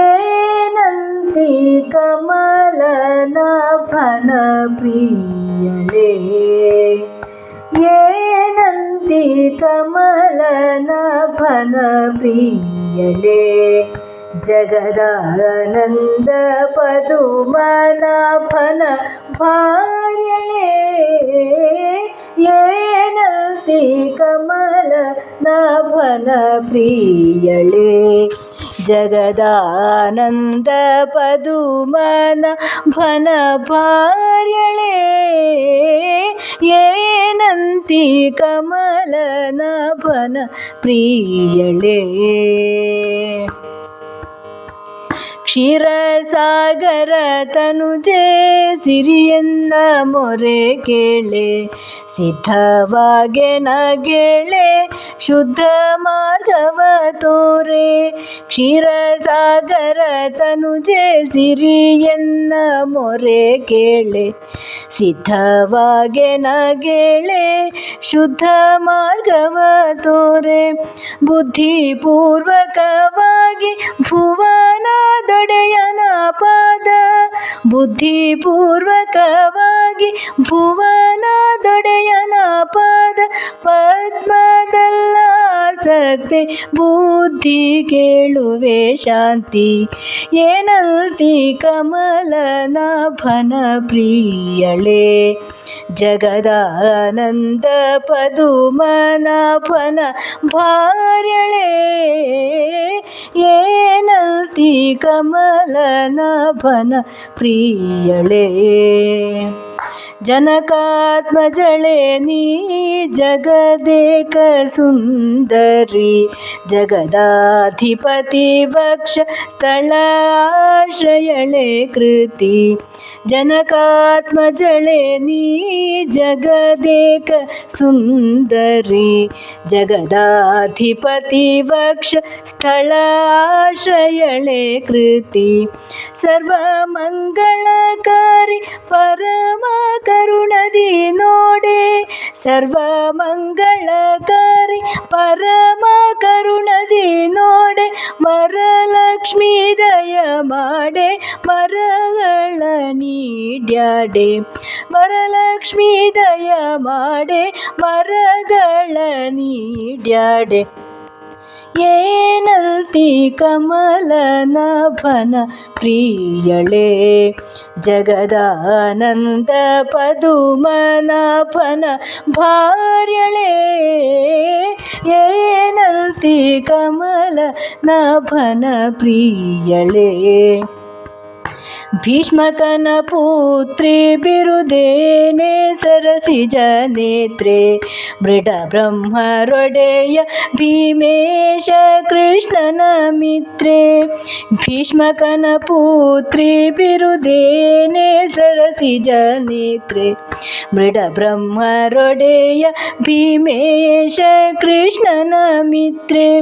ಏನಂತಿ ಕಮಲನಾಭನ ಪ್ರಿಯಳೇ ಏನಂತಿ ಕಮಲನಾಭನ ಪ್ರಿಯಳೇ ಜಗದಾನಂದ ಪದುಮನಾಭನ ಭಾರ್ಯಳೇ ಏನಂತಿ ಕಮಲ ನಾಭನ ಪ್ರಿಯಳೇ ಜಗದಾನಂದ ಪದುಮನ ಭನ ಭಾರ್ಯಳೆ ಏನಂತಿ ಕಮಲನಾಭನ ಪ್ರಿಯಳೇ. ಕ್ಷೀರಸಾಗರ ತನುಜೆ ಸಿರಿಯನ್ನ ಮೊರೆ ಕೇಳೆ ಸಿದ್ಧವಾಗೆ ನಗೆಳೆ, ಶುದ್ಧ ಮಾರ್ಗವ ತೋರೆ. ಕ್ಷೀರಸಾಗರ ತನುಜೆ ಸಿರಿಯನ್ನ ಮೊರೆ ಕೇಳೆ. ಸಿದ್ಧವಾಗೆ ನಗೆಳೆ, ಶುದ್ಧ ಮಾರ್ಗವ ತೋರೆ. ಬುದ್ಧಿಪೂರ್ವಕವಾಗಿ ಭುವನದೊಡೆಯನ ಪಾದ. ಬುದ್ಧಿಪೂರ್ವಕವಾಗಿ ಭುವನದೊಡೆಯನ ಪಾದ ಪದ್ಮದಲ್ಲಾಸಕ್ತೆ ಬುದ್ಧಿ ಕೇಳುವೆ ಶಾಂತಿ. ಏನಲ್ತಿ ಕಮಲನಾಭನ ಪ್ರಿಯಳೇ? ಜಗದಾನಂದ ಪದುಮನಾಭನ ಭಾರ್ಯಳೇ? ಏನಲ್ತಿ ಕಮಲನಾಭನ ಪ್ರಿಯಳೇ? जनकात्मजले नी जगदेकसुन्दरी सुन्दरि जगदाधिपतिवक्ष स्थलाश्रयले कृति। जनकात्मजले नी जगदेकसुन्दरी जगदाधिपति वक्ष स्थलाश्रयले कृति। सर्वमङ्गलकारि पर ಆಶ್ರಯಳೆ ಕೃತಿ ಸರ್ವಮಂಗಳಕಾರಿ ಪರಮ ಕರುಣದಿ ನೋಡೆ ಸರ್ವಮಂಗಳಕಾರಿ ಪರಮ ಕರುಣದಿ ನೋಡೆ ವರಲಕ್ಷ್ಮೀ ದಯ ಮಾಡೆ ಮರಗಳ ನೀಡ್ಯಾಡೆ ವರಲಕ್ಷ್ಮೀ ದಯ ಮಾಡೆ ಮರಗಳ ನೀಡ್ಯಾಡೆ ಏನಲ್ತಿ ಕಮಲನಾಭನ ಪ್ರಿಯಳೇ ಜಗದಾನಂದ ಪದುಮನಾಭನ ಭಾರ್ಯಳೇ ಏನಲ್ತಿ ಕಮಲನಾಭನ ಪ್ರಿಯಳೇ ಭೀಷ್ಮಕನ ಪುತ್ರಿ ಬಿರುದೇನೆ ಸರಸಿಜ ನೇತ್ರೆ ಮೃಡ ಬ್ರಹ್ಮರೊಡೆಯ ಭೀಮೇಶ ಕೃಷ್ಣನ ಮಿತ್ರೆ. ಭೀಷ್ಮಕನ ಪುತ್ರಿ ಬಿರುದೇನೆ ಸರಸಿಜ ನೇತ್ರೆ ಮೃಡ ಬ್ರಹ್ಮರೊಡೆಯ ಭೀಮೇಶ ಕೃಷ್ಣನ ಮಿತ್ರೆ.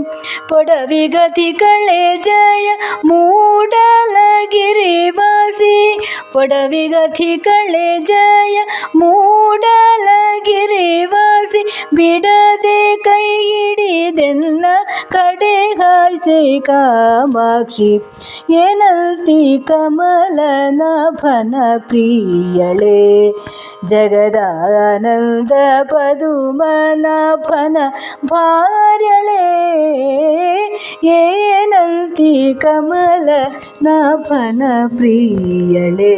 ಪೊಡವಿಗತಿ ಕಳೆ ಜಯ ಮೂಡಲಗಿರಿವಾಸಿ ಪೊಡವಿಗತಿ ಕಳೆ ಜಯ ಮೂಡಲಗಿರಿವಾಸಿ ಬಿಡದೆ ಕೈ ಹಿಡಿದೆನ್ನ ಕಡೆ ಹಾಯ್ಸೆ ಕಾಮಾಕ್ಷಿ ಏನಲ್ತಿ ಕಮಲನಾಭನ ಪ್ರಿಯಳೇ ಜಗದಾನಂದ ಪದುಮನಾಭನ ಭಾರ್ಯಳೇ ಏನಂತಿ ಕಮಲ ನಾಭನ ಪ್ರಿಯಳೇ